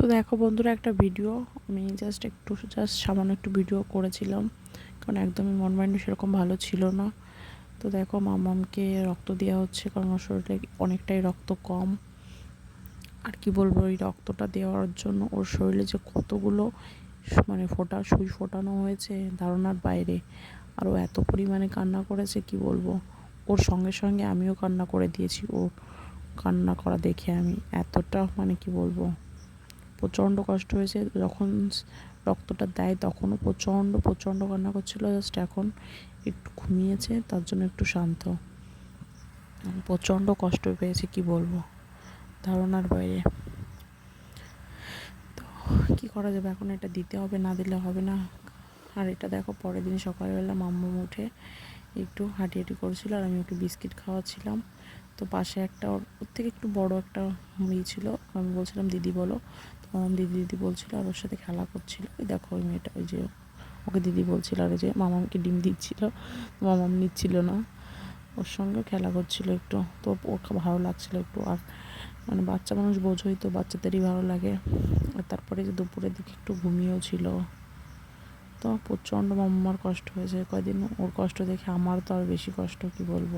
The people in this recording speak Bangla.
তো দেখো বন্ধুরা, একটা ভিডিও আমি জাস্ট একটু জাস্ট সামান্য একটু ভিডিও করেছিলাম, কারণ একদমই মন মাইন্ড সেরকম ভালো ছিল না। তো দেখো মামামকে রক্ত দেওয়া হচ্ছে, কারণ ওর শরীরে অনেকটাই রক্ত কম। আর কি বলব ওই রক্তটা দেওয়ার জন্য ওর শরীরে যে কতগুলো মানে ফোটা, সুই ফোটানো হয়েছে, ধারণার বাইরে, আর ও এত পরিমাণে কান্না করেছে, কি বলব? ওর সঙ্গে সঙ্গে আমিও কান্না করে দিয়েছি ও কান্না করা দেখে আমি এতটা মানে কি বলব? প্রচণ্ড কষ্ট হয়েছে। যখন রক্তটা দেয় তখনও প্রচণ্ড প্রচণ্ড কান্না করছিল। জাস্ট এখন একটু ঘুমিয়েছে, তার জন্য একটু শান্ত। প্রচণ্ড কষ্ট পেয়েছে, কি বলব? ধারণার বাইরে। তো কী করা যাবে? এখন এটা দিতে হবে, না দিলে হবে না। আর এটা দেখো, পরের দিন সকালবেলা মাম্মু উঠে একটু হাঁটি হাঁটি করেছিল আর আমি ওকে বিস্কিট খাওয়াচ্ছিলাম। তো পাশে একটা ওর থেকে একটু বড় একটা মেয়ে ছিল। আমি বলছিলাম, দিদি বলো। তো মামাম দিদি দিদি বলছিল আর ওর সাথে খেলা করছিল। ওই দেখো ওই মেয়েটা, ওই যে ওকে দিদি বলছিল আর যে মামামকে ডিম দিচ্ছিল। মামাম নিচ্ছিল না। ওর সঙ্গে খেলা করছিল একটু। তো ওকে ভালো লাগছিল একটু। আর মানে বাচ্চা মানুষ বোঝোই তো, বাচ্চাদেরই ভালো লাগে। আর তারপরে যে দুপুরের দিকে একটু ঘুমিয়েও ছিল। তো প্রচণ্ড মাম্মার কষ্ট হয়েছে। কয়দিন ওর কষ্ট দেখে আমার তো আর বেশি কষ্ট, কি বলব?